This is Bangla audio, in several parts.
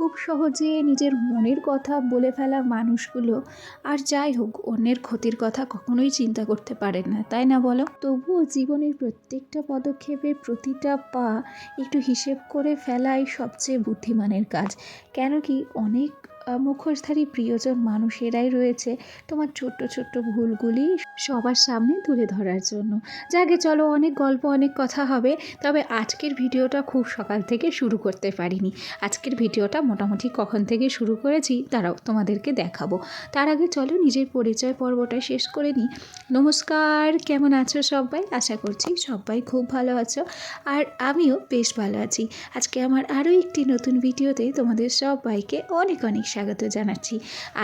খুব সহজে নিজের মনের কথা বলে ফেলা মানুষগুলো আর যাই হোক, অন্যের ক্ষতির কথা কখনোই চিন্তা করতে পারেন না, তাই না বলো? তবুও জীবনের প্রত্যেকটা পদক্ষেপে প্রতিটা পা একটু হিসেব করে ফেলাই সবচেয়ে বুদ্ধিমানের কাজ। কেন কি অনেক মুখোশধারী প্রিয়জন মানুষেরাই রয়েছে তোমার ছোট্ট ছোট্ট ভুলগুলি সবার সামনে তুলে ধরার জন্য। যাকে চলো অনেক গল্প, অনেক কথা হবে, তবে আজকের ভিডিওটা খুব সকাল থেকে শুরু করতে পারিনি। আজকের ভিডিওটা মোটামুটি কখন থেকে শুরু করেছি তারাও তোমাদেরকে দেখাবো। তার আগে চলো নিজের পরিচয় পর্বটা শেষ করে নিই। নমস্কার, কেমন আছো সবাই? আশা করছি সবাই খুব ভালো আছো, আর আমিও বেশ ভালো আছি। আজকে আমার আরও একটি নতুন ভিডিওতে তোমাদের সবাইকে অনেক অনেক স্বাগত জানাচ্ছি।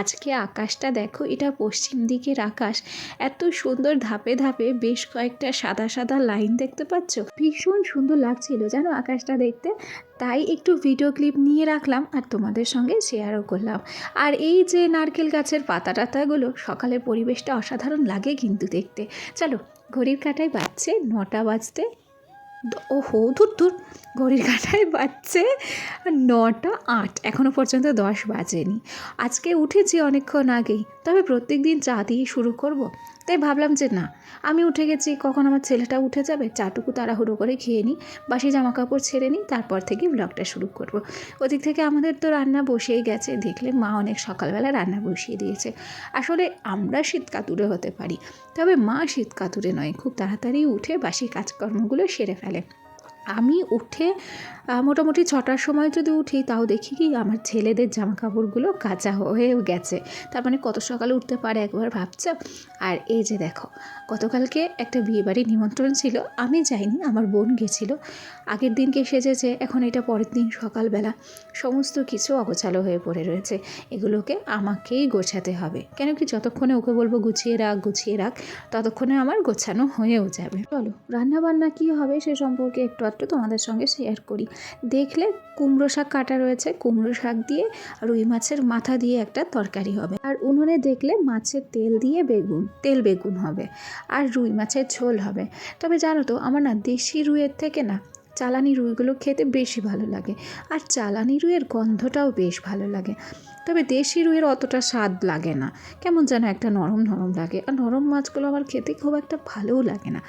আজকে আকাশটা দেখো, এটা পশ্চিম দিকের আকাশ। এত সুন্দর ধাপে ধাপে বেশ কয়েকটা সাদা সাদা লাইন দেখতে পাচ্ছ? ভীষণ সুন্দর লাগছিল জানো আকাশটা দেখতে। তাই একটু ভিডিও ক্লিপ নিয়ে রাখলাম আর তোমাদের সঙ্গে শেয়ারও করলাম। আর এই যে নারকেল গাছের পাতা টাতাগুলো সকালের পরিবেশটা অসাধারণ লাগে কিন্তু দেখতে। চলো, ঘড়ির কাঁটায় বাজছে নটা বাজতে। ওহো ধুর ধুর ঘড়ির কাঁটায় বাজছে নটা আট। এখনও পর্যন্ত দশ বাজেনি। আজকে উঠেছি অনেকক্ষণ আগেই। তবে প্রত্যেক দিন চা দিয়ে শুরু করব। তাই ভাবলাম যে না, আমি উঠে গেছি, কখন আমার ছেলেটা উঠে যাবে, চাটুকু তাড়াহুড়ো করে খেয়ে নিই, বাসি জামা কাপড় ছেড়ে নিই, তারপর থেকে ব্লগটা শুরু করব। ওদিক থেকে আমাদের তো রান্না বসেই গেছে, দেখলে মা অনেক সকালবেলা রান্না বসিয়ে দিয়েছে আসলে আমরা শীত কাতুরে হতে পারি, তবে মা শীত কাতুরে নয়, খুব তাড়াতাড়ি উঠে বাসি কাজকর্মগুলো সেরে ফেলে আমি উঠে মোটামুটি ছটার সময় যদি উঠি, তাও দেখি কি আমার ছেলেদের জামা কাপড়গুলো কাঁচা হয়েও গেছে। তার মানে কত সকালে উঠতে পারে একবার ভাবছ? আর এই যে দেখো, গতকালকে একটা বিয়েবাড়ির নিমন্ত্রণ ছিল, আমি যাইনি, আমার বোন গেছিল। আগের দিনকে সেজেছে, এখন এটা পরের দিন সকালবেলা। সমস্ত কিছু অগোছালো হয়ে পড়ে রয়েছে, এগুলোকে আমাকেই গোছাতে হবে। কেন কি যতক্ষণে ওকে বলব গুছিয়ে রাখ গুছিয়ে রাখ, ততক্ষণে আমার গোছানো হয়েও যাবে। চলো রান্না বান্না কী হবে সে সম্পর্কে একটু আধটু তোমাদের সঙ্গে শেয়ার করি। দেখলে কুমড়ো শাক কাটা রয়েছে, কুমড়ো শাক দিয়ে রুই মাছের মাথা দিয়ে একটা তরকারি হবে। আর উনুনে দেখলে মাছের তেল দিয়ে বেগুন, তেল বেগুন হবে আর রুই মাছের ঝোল হবে। তবে জানো তো, আমার না দেশি রুইয়ের থেকে না চালানি রুইগুলো খেতে বেশি ভালো লাগে আর চালানি রুইয়ের গন্ধটাও বেশ ভালো লাগে। তবে দেশি রুইয়ের অতটা স্বাদ লাগে না। কেমন যেন একটা নরম নরম লাগে। আর নরম মাছগুলো আমার খেতে খুব একটা ভালোও লাগে না।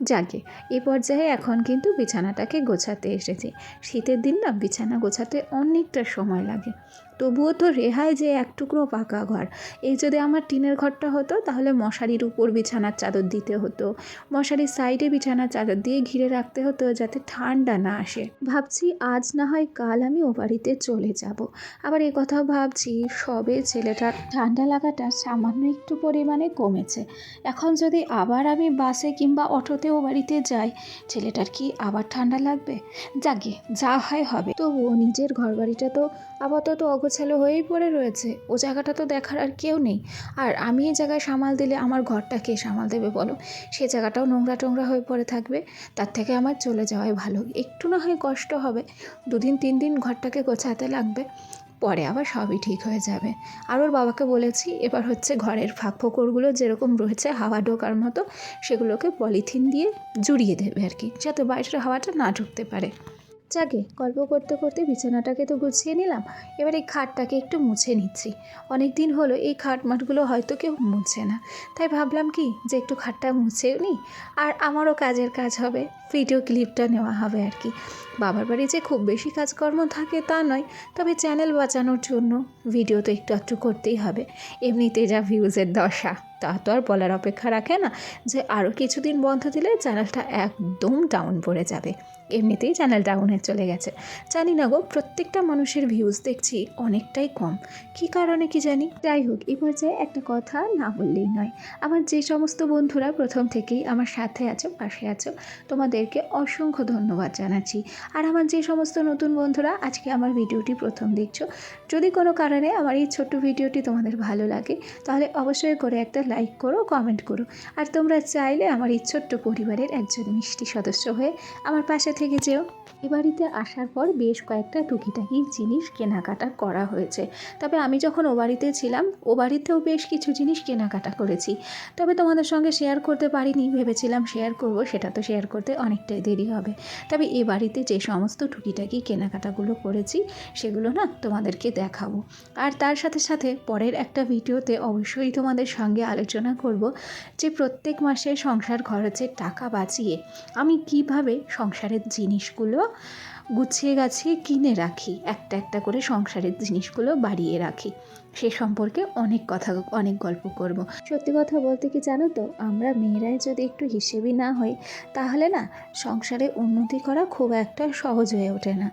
যাকে, এ পর্যায়ে এখন কিন্তু বিছানাটাকে গোছাতে এসেছি। শীতের দিন না, বিছানা গোছাতে অনেকটা সময় লাগে। তবুও তো রেহাই যে এক টুকরো পাকা ঘর। এই যদি আমার টিনের ঘরটা হতো, তাহলে মশারির উপর বিছানার চাদর দিতে হতো। মশারির সাইডে বিছানার চাদর দিয়ে ঘিরে রাখতে হতো যাতে ঠান্ডা না আসে। ভাবছি আজ না হয় কাল আমি ও বাড়িতে চলে যাব। আবার এ কথাও ভাবছি, সবে ছেলেটার ঠান্ডা লাগাটা সামান্য একটু পরিমাণে কমেছে। এখন যদি আবার আমি বাসে কিংবা অটোতে ও বাড়িতে যাই, ছেলেটার কি আবার ঠান্ডা লাগবে? যাকে যা হয় হবে। তবুও নিজের ঘর বাড়িটা তো আপাতত অগোছালো হয়েই পড়ে রয়েছে। ও জায়গাটা তো দেখার আর কেউ নেই। আর আমি এই জায়গায় সামাল দিলে আমার ঘরটা কে সামাল দেবে বলো? সে জায়গাটাও নোংরা টোংরা হয়ে পড়ে থাকবে। তার থেকে আমার চলে যাওয়াই ভালো। একটু না হয় কষ্ট হবে। দুদিন, তিন দিন ঘরটাকে গোছাতে লাগবে। পরে আবার সবই ঠিক হয়ে যাবে। আর ওর বাবাকে বলেছি, এবার হচ্ছে ঘরের ফাঁক ফোকরগুলো যেরকম রয়েছে, হাওয়া ঢোকার মতো, সেগুলোকে পলিথিন দিয়ে জুড়িয়ে দেবে আর কি, যাতে বাইরের হাওয়াটা না ঢুকতে পারে। যাকে গল্প করতে করতে বিছানাটাকে তো গুছিয়ে নিলাম। এবার এই খাটটাকে একটু মুছে নিচ্ছি। অনেক দিন হলো এই খাট মাটগুলো হয়তো কেউ মুছে না। তাই ভাবলাম কি যে একটু খাটটা মুছেও নিই আর আমারও কাজের কাজ হবে, ভিডিও ক্লিপটা নেওয়া হবে আর কি। বাবার বাড়ি যে খুব বেশি কাজকর্ম থাকে তা নয়, তবে চ্যানেল বাঁচানোর জন্য ভিডিও তো একটু একটু করতেই হবে। এমনিতে যা ভিউজের দশা। তা তো আর বলার অপেক্ষা রাখে না যে আরও কিছুদিন বন্ধ দিলে চ্যানেলটা একদম ডাউন পড়ে যাবে। এমনিতেই চ্যানেল ডাউনে চলে গেছে। জানি না গো, প্রত্যেকটা মানুষের ভিউজ দেখছি অনেকটাই কম। কী কারণে কি জানি? যাই হোক এই পর্যায়ে একটা কথা না বললেই নয়। আমার যে সমস্ত বন্ধুরা প্রথম থেকেই আমার সাথে আছো, পাশে আছো, তোমাদেরকে অসংখ্য ধন্যবাদ জানাচ্ছি। আর আমার যে সমস্ত নতুন বন্ধুরা আজকে আমার ভিডিওটি প্রথম দেখছ, যদি কোনো কারণে আমার এই ছোট্ট ভিডিওটি তোমাদের ভালো লাগে, তাহলে অবশ্যই করে একটা লাইক করো কমেন্ট করো। আর তোমরা চাইলে আমার এই ছোট্ট পরিবারের একজন মিষ্টি সদস্য হয়ে আমার পাশে থেকে যেও। এ বাড়িতে আসার পর বেশ কয়েকটা টুকিটাকি জিনিস কেনাকাটা করা হয়েছে। তবে আমি যখন ও বাড়িতে ছিলাম, ও বাড়িতেও বেশ কিছু জিনিস কেনাকাটা করেছি। তবে তোমাদের সঙ্গে শেয়ার করতে পারিনি, ভেবেছিলাম শেয়ার করব, সেটা তো শেয়ার করতে অনেকটাই দেরি হবে। তবে এ বাড়িতে যে সমস্ত টুকিটাকি কেনাকাটাগুলো করেছি, সেগুলো না তোমাদেরকে দেখাবো। আর তার সাথে সাথে পরের একটা ভিডিওতে অবশ্যই তোমাদের সঙ্গে আলোচনা করব যে প্রত্যেক মাসে সংসার খরচের টাকা বাঁচিয়ে আমি কীভাবে সংসারের জিনিসগুলো গুছিয়ে গাছিয়ে কিনে রাখি, একটা একটা করে সংসারের জিনিসগুলো বাড়িয়ে রাখি, সে সম্পর্কে অনেক কথা, অনেক গল্প করব। সত্যি কথা বলতে কি জানো তো, আমরা মেয়েরাই যদি একটু হিসেবি না হই, তাহলে না সংসারে উন্নতি করা খুব একটা সহজ হয়ে ওঠে না।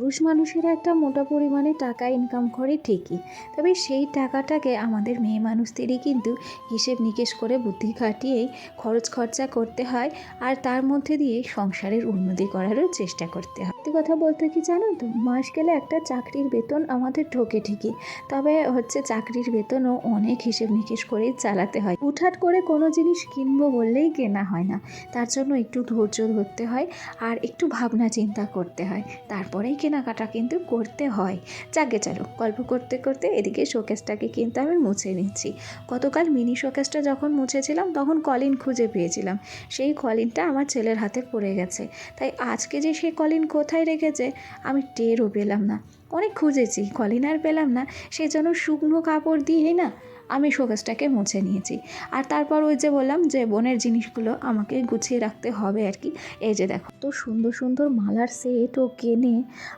পুরুষ মানুষেরা একটা মোটা পরিমাণে টাকা ইনকাম করে ঠিকই, তবে সেই টাকাটাকে আমাদের মেয়ে মানুষদেরই কিন্তু হিসেব নিকেশ করে বুদ্ধি খাটিয়েই খরচ খরচা করতে হয় আর তার মধ্যে দিয়ে সংসারের উন্নতি করারও চেষ্টা করতে হয়। সত্যি কথা বলতে কি জানো তো? মাস গেলে একটা চাকরির বেতন আমাদের ঢোকে ঠিকই। তবে হচ্ছে চাকরির বেতনও অনেক হিসেব নিকেশ করেই চালাতে হয়। হুটহাট করে কোনো জিনিস কিনবো বললেই কেনা হয় না। তার জন্য একটু ধৈর্য ধরতে হয় আর একটু ভাবনা চিন্তা করতে হয়। তারপরেই কেনাকাটা কিন্তু করতে হয়। যাকে চলো, গল্প করতে করতে এদিকে শোকেসটাকে কিন্তু আমি মুছে নিচ্ছি। গতকাল মিনি শোকেসটা যখন মুছেছিলাম, তখন কলিন খুঁজে পেয়েছিলাম। সেই কলিনটা আমার ছেলের হাতে পড়ে গেছে। তাই আজকে যে সে কলিন কোথায় রেখেছে, আমি টেরও পেলাম না। অনেক খুঁজেছি কলিন আর পেলাম না। সে যেন শুকনো কাপড় দিয়ে না আমি শোকেসটাকে মুছে নিয়েছি। আর তারপর ওই যে বললাম যে বোনের জিনিসগুলো আমাকে গুছিয়ে রাখতে হবে আর কি। এই যে দেখো তো সুন্দর সুন্দর মালার সেট ও কেনে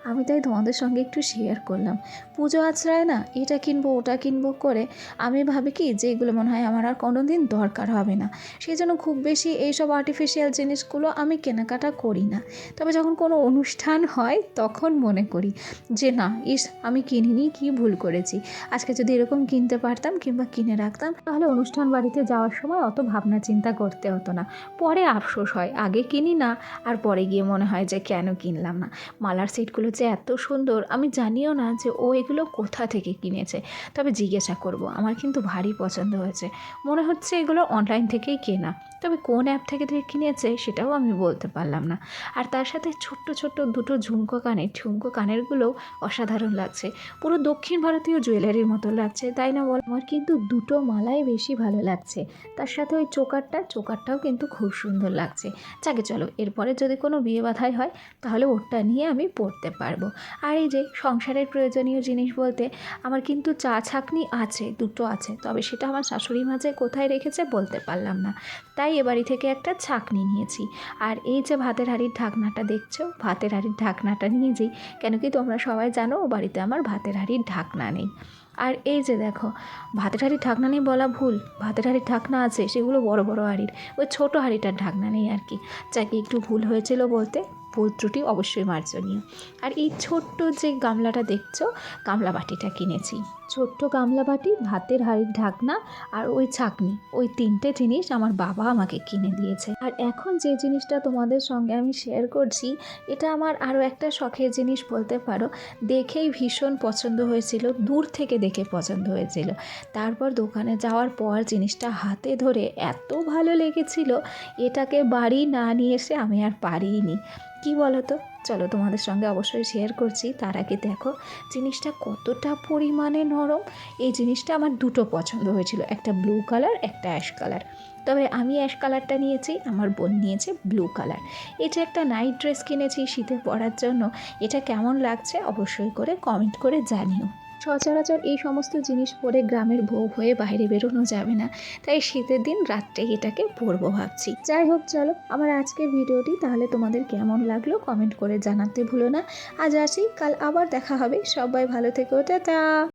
আমি তাই তোমাদের সঙ্গে একটু শেয়ার করলাম। পুজো আছড়ায় না, এটা কিনবো, ওটা কিনবো করে আমি ভাবি কি যে এগুলো মনে হয় আমার আর কোনো দিন দরকার হবে না। সেই জন্য খুব বেশি এইসব আর্টিফিশিয়াল জিনিসগুলো আমি কেনাকাটা করি না। তবে যখন কোনো অনুষ্ঠান হয় তখন মনে করি যে না, ইস, আমি কিনিনি, কি ভুল করেছি। আজকে যদি এরকম কিনতে পারতাম কিংবা কিনে রাখতাম, তাহলে অনুষ্ঠান বাড়িতে যাওয়ার সময় অত ভাবনা চিন্তা করতে হতো না। পরে আফসোস হয়, আগে কিনি না, আর পরে গিয়ে মনে হয় যে কেন কিনলাম না। মালার সেটগুলো যে এত সুন্দর, আমি জানিও না যে ও এগুলো কোথা থেকে কিনেছে। তবে জিজ্ঞাসা করব, আমার কিন্তু ভারী পছন্দ হয়েছে। মনে হচ্ছে এগুলো অনলাইন থেকেই কেনা। তবে কোন অ্যাপ থেকে থেকে কিনেছে, সেটাও আমি বলতে পারলাম না। আর তার সাথে ছোট্ট ছোট্ট দুটো ঝুমকো কানের, ঝুমকো কানেরগুলোও অসাধারণ লাগছে। পুরো দক্ষিণ ভারতীয় জুয়েলারির মতো লাগছে, তাই না বল? আমার কিন্তু দুটো মালাই বেশি ভালো লাগছে। তার সাথে ওই চোকারটা, চোকারটাও কিন্তু খুব সুন্দর লাগছে। যাকে চলো, এরপরে যদি কোনো বিয়ে বাধাই হয়, তাহলে ওরটা নিয়ে আমি পড়তে পারব। আর এই যে সংসারের প্রয়োজনীয় জিনিস বলতে, আমার কিন্তু চা ছাকনি আছে, দুটো আছে। তবে সেটা আমার শাশুড়ি মাঝে কোথায় রেখেছে বলতে পারলাম না। তাই এ বাড়ি থেকে একটা ছাকনি নিয়েছি। আর এই যে ভাতের হাঁড়ির ঢাকনাটা দেখছ? ভাতের হাঁড়ির ঢাকনাটা নিয়ে যাই, কেন কি তোমরা সবাই জানো, ও বাড়িতে আমার ভাতের হাঁড়ির ঢাকনা নেই। আর এই যে দেখো, ভাতের হাঁড়ির ঢাকনা নেই বলা ভুল। ভাতের হাঁড়ির ঢাকনা আছে, সেগুলো বড় বড় হাঁড়ির। ওই ছোটো হাঁড়িটার ঢাকনা নেই আর কি। যাকে একটু ভুল হয়েছিল বলতে, ভুল ত্রুটি অবশ্যই মার্জনীয়। আর এই ছোট্ট যে গামলাটা দেখছ গামলা বাটিটা কিনেছি। ছোট্ট গামলা বাটি, ভাতের হাঁড়ির ঢাকনা আর ওই ছাকনি। ওই তিনটে জিনিস আমার বাবা আমাকে কিনে দিয়েছে। আর এখন যে জিনিসটা তোমাদের সঙ্গে আমি শেয়ার করছি, এটা আমার আরও একটা শখের জিনিস বলতে পারো। দেখেই ভীষণ পছন্দ হয়েছিল, দূর থেকে দেখে পছন্দ হয়েছিল। তারপর দোকানে যাওয়ার পর জিনিসটা হাতে ধরে এত ভালো লেগেছিল, এটাকে বাড়ি না নিয়ে এসে আমি আর পারিনি। কি বলো তো চলো তোমাদের সঙ্গে অবশ্যই শেয়ার করছি। তার আগে দেখো, জিনিসটা কতটা পরিমাণে নরম। এই জিনিসটা আমার দুটো পছন্দ হয়েছিল, একটা ব্লু কালার একটা অ্যাশ কালার তবে আমি অ্যাশ কালারটা নিয়েছি, আমার বোন নিয়েছে ব্লু কালার এটা একটা নাইট ড্রেস কিনেছি শীতে পরার জন্য। এটা কেমন লাগছে অবশ্যই করে কমেন্ট করে জানিও। সচরাচর এই সমস্ত জিনিস পরে গ্রামের বউ হয়ে বাইরে বেরোনো যাবে না। তাই শীতের দিন রাত্রে এটাকে পরবো ভাবছি। যাই হোক, চলো, আমার আজকের ভিডিওটি তাহলে তোমাদের কেমন লাগল কমেন্ট করে জানাতে ভুলো না। আজ আসি, কাল আবার দেখা হবে। সবাই ভালো থেকো, টাটা!